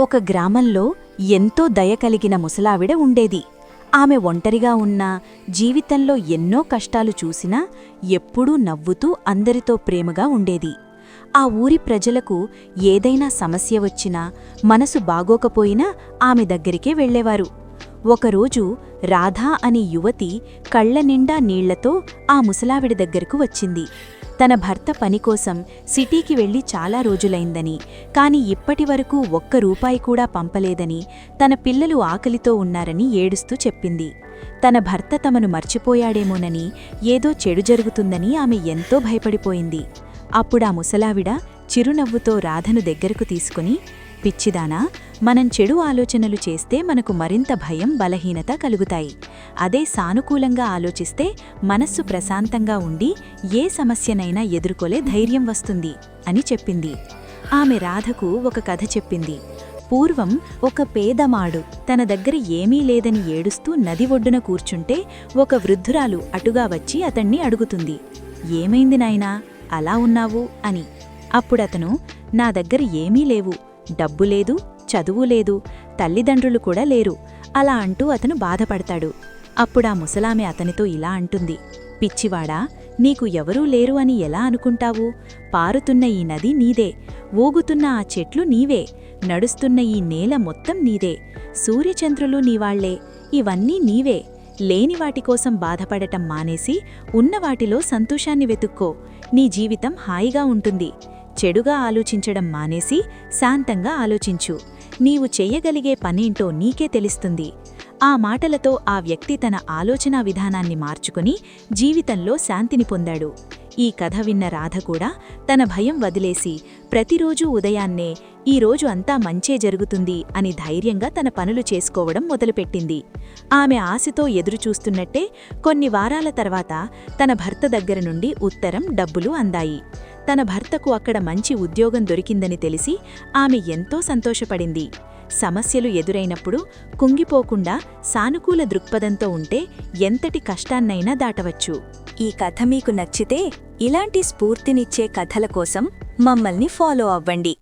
ఒక గ్రామంలో ఎంతో దయ కలిగిన ముసలావిడ ఉండేది. ఆమె ఒంటరిగా ఉన్నా జీవితంలో ఎన్నో కష్టాలు చూసినా ఎప్పుడూ నవ్వుతూ అందరితో ప్రేమగా ఉండేది. ఆ ఊరి ప్రజలకు ఏదైనా సమస్య వచ్చినా మనసు బాగోకపోయినా ఆమె దగ్గరికే వెళ్ళేవారు. ఒకరోజు రాధా అనే యువతి కళ్ళ నిండా నీళ్ళతో ఆ ముసలావిడ దగ్గరకు వచ్చింది. తన భర్త పనికోసం సిటీకి వెళ్ళి చాలా రోజులైందని కాని ఇప్పటివరకు ఒక్క రూపాయి కూడా పంపలేదని తన పిల్లలు ఆకలితో ఉన్నారని ఏడుస్తూ చెప్పింది. తన భర్త తమను మర్చిపోయాడేమోనని ఏదో చెడు జరుగుతుందని ఆమె ఎంతో భయపడిపోయింది. అప్పుడా ముసలావిడ చిరునవ్వుతో రాధను దగ్గరకు తీసుకుని పిచ్చిదానా? మనం చెడు ఆలోచనలు చేస్తే మనకు మరింత భయం బలహీనత కలుగుతాయి. అదే సానుకూలంగా ఆలోచిస్తే మనస్సు ప్రశాంతంగా ఉండి ఏ సమస్యనైనా ఎదుర్కొలే ధైర్యం వస్తుంది అని చెప్పింది. ఆమె రాధకు ఒక కథ చెప్పింది. పూర్వం ఒక పేదమాడు తన దగ్గర ఏమీ లేదని ఏడుస్తూ నది ఒడ్డున కూర్చుంటే ఒక వృద్ధురాలు అటుగా వచ్చి అతణ్ణి అడుగుతుంది. ఏమైంది నాయనా? అలా ఉన్నావు? అని. అప్పుడతను నా దగ్గర ఏమీ లేవు. డబ్బు లేదు చదువు లేదు తల్లిదండ్రులు కూడా లేరు. అలా అంటూ అతను బాధపడతాడు. అప్పుడా ముసలామె అతనితో ఇలా అంటుంది. పిచ్చివాడా నీకు ఎవరూ లేరు అని ఎలా అనుకుంటావు? పారుతున్న ఈ నది నీదే ఊగుతున్న ఆ చెట్లు నీవే నడుస్తున్న ఈ నేల మొత్తం నీదే సూర్యచంద్రులు నీవాళ్ళే ఇవన్నీ నీవే. లేని వాటికోసం బాధపడటం మానేసి ఉన్నవాటిలో సంతోషాన్ని వెతుక్కో. నీ జీవితం హాయిగా ఉంటుంది. చెడుగా ఆలోచించడం మానేసి శాంతంగా ఆలోచించు. నీవు చెయ్యగలిగే పనేంటో నీకే తెలుస్తుంది. ఆ మాటలతో ఆ వ్యక్తి తన ఆలోచనా విధానాన్ని మార్చుకుని జీవితంలో శాంతిని పొందాడు. ఈ కథ విన్న రాధ కూడా తన భయం వదిలేసి ప్రతిరోజూ ఉదయాన్నే ఈ రోజు అంతా మంచే జరుగుతుంది అని ధైర్యంగా తన పనులు చేసుకోవడం మొదలుపెట్టింది. ఆమె ఆశతో ఎదురుచూస్తున్నట్టే కొన్ని వారాల తర్వాత తన భర్త దగ్గర నుండి ఉత్తరం డబ్బులు అందాయి. తన భర్తకు అక్కడ మంచి ఉద్యోగం దొరికిందని తెలిసి ఆమె ఎంతో సంతోషపడింది. సమస్యలు ఎదురైనప్పుడు కుంగిపోకుండా సానుకూల దృక్పథంతో ఉంటే ఎంతటి కష్టాన్నైనా దాటవచ్చు. ఈ కథ మీకు నచ్చితే ఇలాంటి స్ఫూర్తినిచ్చే కథల కోసం మమ్మల్ని ఫాలో అవ్వండి.